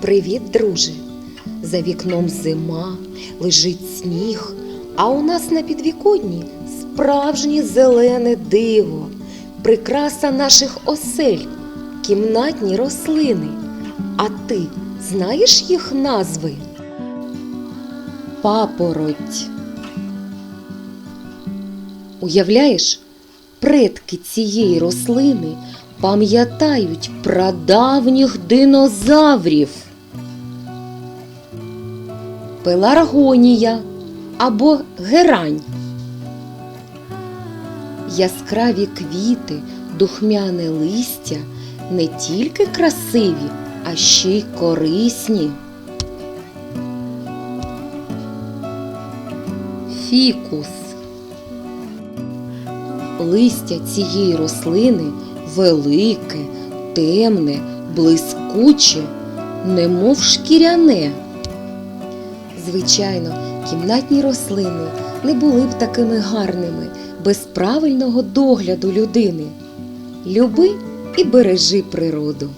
Привіт, друже! За вікном зима, лежить сніг, а у нас на підвіконні справжнє зелене диво, прикраса наших осель, кімнатні рослини. А ти знаєш їх назви? Папороть. Уявляєш, предки цієї рослини пам'ятають прадавніх динозаврів. Пеларгонія або герань. Яскраві квіти, духмяне листя не тільки красиві, а ще й корисні. Фікус. Листя цієї рослини велике, темне, блискуче, немов шкіряне. Звичайно, кімнатні рослини не були б такими гарними без правильного догляду людини. Люби і бережи природу.